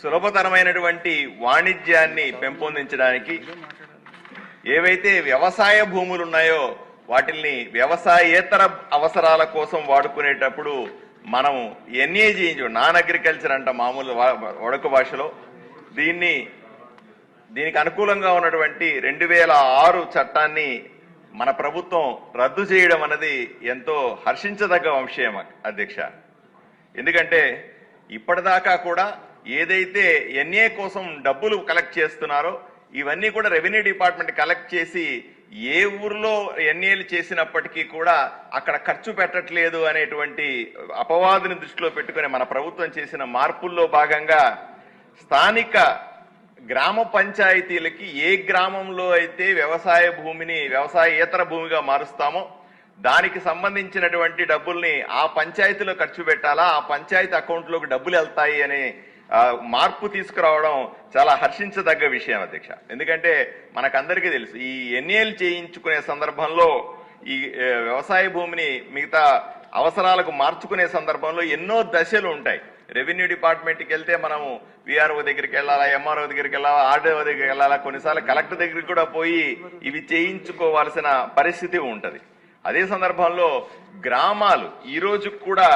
సులభతరమైనటువంటి వాణిజ్యాన్ని పెంపొందించడానికి ఏవైతే వ్యవసాయ భూములు ఉన్నాయో వాటిల్ని వ్యవసాయేతర అవసరాల కోసం వాడుకునేటప్పుడు మనం ఎన్ఏజీ నాన్ అగ్రికల్చర్ అంట మామూలు వడక భాషలో దీన్ని దీనికి అనుకూలంగా ఉన్నటువంటి రెండు వేల ఆరు చట్టాన్ని మన ప్రభుత్వం రద్దు చేయడం అనేది ఎంతో హర్షించదగ్గ అంశయం అధ్యక్ష. ఎందుకంటే ఇప్పటిదాకా కూడా ఏదైతే ఎన్ఏ కోసం డబ్బులు కలెక్ట్ చేస్తున్నారో ఇవన్నీ కూడా రెవెన్యూ డిపార్ట్మెంట్ కలెక్ట్ చేసి ఏ ఊర్లో ఎన్ఏలు చేసినప్పటికీ కూడా అక్కడ ఖర్చు పెట్టట్లేదు అనేటువంటి అపవాదుని దృష్టిలో పెట్టుకుని మన ప్రభుత్వం చేసిన మార్పుల్లో భాగంగా స్థానిక గ్రామ పంచాయతీలకి ఏ గ్రామంలో అయితే వ్యవసాయ భూమిని వ్యవసాయేతర భూమిగా మారుస్తామో దానికి సంబంధించినటువంటి డబ్బుల్ని ఆ పంచాయతీలో ఖర్చు పెట్టాలా? ఆ పంచాయతీ అకౌంట్లోకి డబ్బులు వెళ్తాయి అనే మార్పు తీసుకురావడం చాలా హర్షించదగ్గ విషయం అధ్యక్ష. ఎందుకంటే మనకందరికీ తెలుసు ఈ ఎన్ఏలు చేయించుకునే సందర్భంలో ఈ వ్యవసాయ భూమిని మిగతా అవసరాలకు మార్చుకునే సందర్భంలో ఎన్నో దశలు ఉంటాయి. రెవెన్యూ డిపార్ట్మెంట్కి వెళ్తే మనము విఆర్ఓ దగ్గరికి వెళ్ళాలా ఎంఆర్ఓ దగ్గరికి వెళ్ళాలా ఆర్డీఓ దగ్గరికి వెళ్ళాలా కొన్నిసార్లు కలెక్టర్ దగ్గరికి కూడా పోయి ఇవి చేయించుకోవాల్సిన పరిస్థితి ఉంటుంది. అదే సందర్భంలో గ్రామాలు ఈ కూడా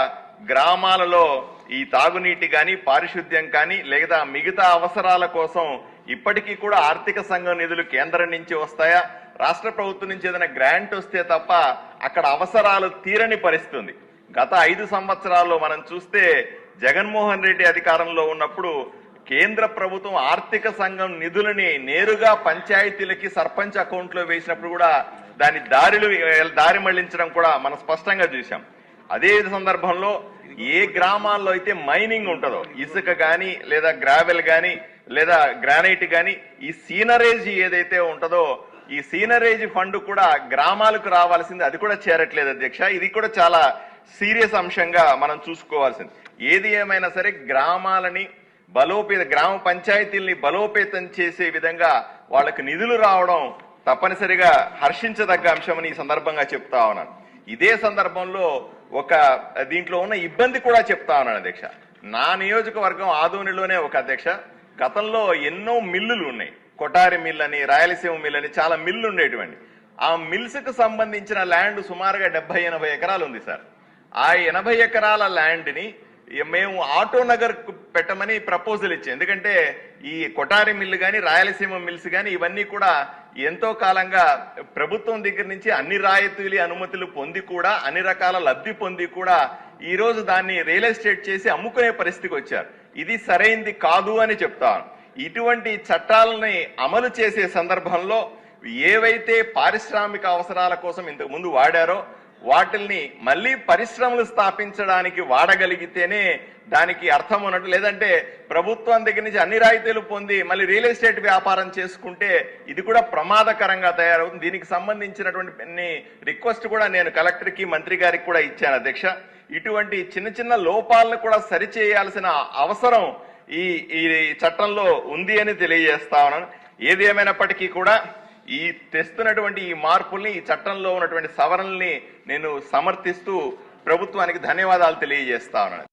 గ్రామాలలో ఈ తాగునీటి కానీ పారిశుద్ధ్యం కానీ లేదా మిగతా అవసరాల కోసం ఇప్పటికీ కూడా ఆర్థిక సంఘం నిధులు కేంద్రం నుంచి వస్తాయా? రాష్ట్ర ప్రభుత్వం నుంచి ఏదైనా గ్రాంట్ వస్తే తప్ప అక్కడ అవసరాలు తీరని పరిస్థితుంది గత ఐదు సంవత్సరాల్లో మనం చూస్తే జగన్మోహన్ రెడ్డి అధికారంలో ఉన్నప్పుడు కేంద్ర ప్రభుత్వం ఆర్థిక సంఘం నిధులని నేరుగా పంచాయతీలకి సర్పంచ్ అకౌంట్లో వేసినప్పుడు కూడా దాని దారిలు దారి మళ్ళించడం కూడా మనం స్పష్టంగా చూసాం అదే సందర్భంలో ఏ గ్రామాల్లో అయితే మైనింగ్ ఉంటుందో ఇసుక గాని లేదా గ్రావెల్ గాని లేదా గ్రానైట్ గాని ఈ సీనరేజ్ ఏదైతే ఉంటుందో ఈ సీనరేజ్ ఫండ్ కూడా గ్రామాలకు రావాల్సింది. అది కూడా చేరట్లేదు అధ్యక్ష. ఇది కూడా చాలా సీరియస్ అంశంగా మనం చూసుకోవాల్సింది. ఏది ఏమైనా సరే గ్రామాలని బలోపేత గ్రామ పంచాయతీల్ని బలోపేతం చేసే విధంగా వాళ్ళకి నిధులు రావడం తప్పనిసరిగా హర్షించదగ్గ అంశమని ఈ సందర్భంగా చెప్తా ఉన్నాను. ఇదే సందర్భంలో ఒక దీంట్లో ఉన్న ఇబ్బంది కూడా చెప్తా ఉన్నాను అధ్యక్ష. నా నియోజకవర్గం ఆదోనిలోనే ఒక అధ్యక్ష. గతంలో ఎన్నో మిల్లులు ఉన్నాయి. కొటారి మిల్ అని రాయలసీమ మిల్ అని చాలా మిల్లు ఉండేటువంటి ఆ మిల్స్కు సంబంధించిన ల్యాండ్ సుమారుగా డెబ్బై ఎనభై ఎకరాలు ఉంది సార్. ఆ ఎనభై ఎకరాల ల్యాండ్ని మేము ఆటో నగర్ పెట్టమని ప్రపోజల్ ఇచ్చాం. ఎందుకంటే ఈ కొటారి మిల్లు కానీ రాయలసీమ మిల్స్ కానీ ఇవన్నీ కూడా ఎంతో కాలంగా ప్రభుత్వం దగ్గర నుంచి అన్ని రాయితీలు అనుమతులు పొంది కూడా అన్ని రకాల లబ్ధి పొంది కూడా ఈ రోజు దాన్ని రియల్ ఎస్టేట్ చేసి అమ్ముకునే పరిస్థితికి వచ్చారు. ఇది సరైంది కాదు అని చెప్తాను. ఇటువంటి చట్టాలని అమలు చేసే సందర్భంలో ఏవైతే పారిశ్రామిక అవసరాల కోసం ఇంతకు ముందు వాడారో వాటిల్ని మళ్ళీ పరిశ్రమలు స్థాపించడానికి వాడగలిగితేనే దానికి అర్థం ఉన్నట్టు. లేదంటే ప్రభుత్వం దగ్గర నుంచి అన్ని రాయితీలు పొంది మళ్ళీ రియల్ ఎస్టేట్ వ్యాపారం చేసుకుంటే ఇది కూడా ప్రమాదకరంగా తయారవుతుంది. దీనికి సంబంధించినటువంటి రిక్వెస్ట్ కూడా నేను కలెక్టర్కి మంత్రి గారికి కూడా ఇచ్చాను అధ్యక్ష. ఇటువంటి చిన్న చిన్న లోపాలను కూడా సరిచేయాల్సిన అవసరం ఈ ఈ చట్టంలో ఉంది అని తెలియజేస్తా ఉన్నాను. ఏది ఏమైనప్పటికీ కూడా ఈ తెస్తున్నటువంటి ఈ మార్పుల్ని ఈ చట్టంలో ఉన్నటువంటి సవరణల్ని నేను సమర్థిస్తూ ప్రభుత్వానికి ధన్యవాదాలు తెలియజేస్తా ఉన్నాను.